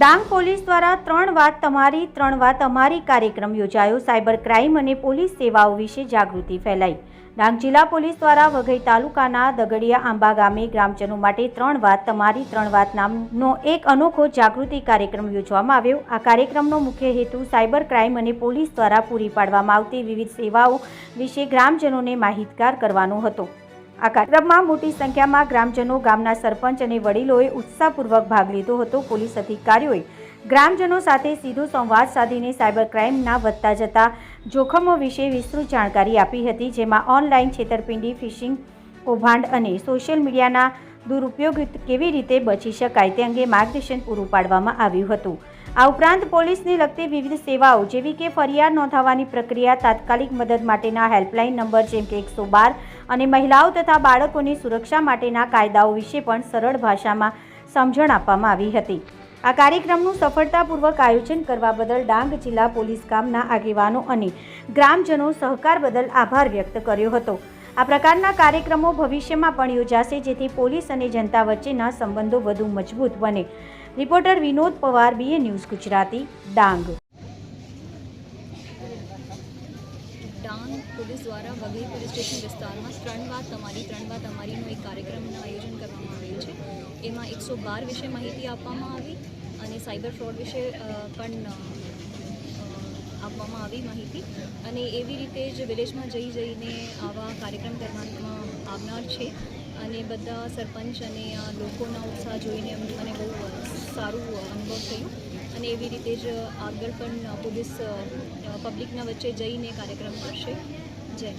Dang police દ્વારા ત્રણ વાત તમારી, ત્રણ વાત અમારી કાર્યક્રમ યોજાયો. સાયબર ક્રાઇમ અને પોલીસ સેવાઓ વિશે જાગૃતિ ફેલાઈ. ડાંગ જિલ્લા પોલીસ દ્વારા વઘઈ તાલુકાના દગડિયા આંબા ગામે ગ્રામજનો માટે ત્રણ વાત તમારી, ત્રણ વાત નામનો એક અનોખો જાગૃતિ કાર્યક્રમ યોજવામાં આવ્યો. આ કાર્યક્રમનો મુખ્ય હેતુ સાયબર ક્રાઇમ અને પોલીસ દ્વારા પૂરી પાડવામાં આવતી વિવિધ સેવાઓ વિશે ગ્રામજનોને માહિતગાર કરવાનો હતો. આ કાર્યક્રમમાં મોટી સંખ્યામાં ગ્રામજનો, ગામના સરપંચ અને વડીલોએ ઉત્સાહપૂર્વક ભાગ લીધો હતો. પોલીસ અધિકારીઓએ ગ્રામજનો સાથે સીધો સંવાદ સાધીને સાયબર ક્રાઇમના વધતા જતા જોખમો વિશે વિસ્તૃત જાણકારી આપી હતી, જેમાં ઓનલાઈન છેતરપિંડી, ફિશિંગ, કૌભાંડ અને સોશિયલ મીડિયાના દુરુપયોગ કેવી રીતે બચી શકાય તે અંગે માર્ગદર્શન પૂરું પાડવામાં આવ્યું હતું. આ ઉપરાંત પોલીસને લગતી વિવિધ સેવાઓ, જેવી કે ફરિયાદ નોંધાવવાની પ્રક્રિયા, તાત્કાલિક મદદ માટેના હેલ્પલાઇન નંબર જેમ કે એકસો અને મહિલાઓ તથા બાળકોની સુરક્ષા માટેના કાયદાઓ વિશે પણ સરળ ભાષામાં સમજણ આપવામાં આવી હતી. આ કાર્યક્રમનું સફળતાપૂર્વક આયોજન કરવા બદલ ડાંગ જિલ્લા પોલીસ કામના આગેવાનો અને ગ્રામજનો સહકાર બદલ આભાર વ્યક્ત કર્યો હતો. આ પ્રકારના કાર્યક્રમો ભવિષ્યમાં પણ યોજાશે, જેથી પોલીસ અને જનતા વચ્ચેના સંબંધો વધુ મજબૂત બને. Reporter Vinod Pawar BA news Gujarati, Dang. Dang police દ્વારા વઘઈ પોલીસ સ્ટેશન વિસ્તારમાં ત્રણ વાત તમારી, ત્રણ વાત અમારીનો એક કાર્યક્રમનું આયોજન કરવામાં આવ્યું છે. એમાં એકસો બાર વિશે માહિતી આપવામાં આવી અને સાયબર ફ્રોડ વિશે પણ આપવામાં આવી માહિતી. અને એવી રીતે જ વિલેજમાં જઈ જઈને આવા કાર્યક્રમ કરવામાં આવનાર છે. અને બધા સરપંચ અને લોકોના ઉત્સાહ જોઈને મને બહુ સારું અનુભવ થયું અને એવી રીતે જ આગળ પણ પોલીસ પબ્લિકના વચ્ચે જઈને કાર્યક્રમ કરશે જય.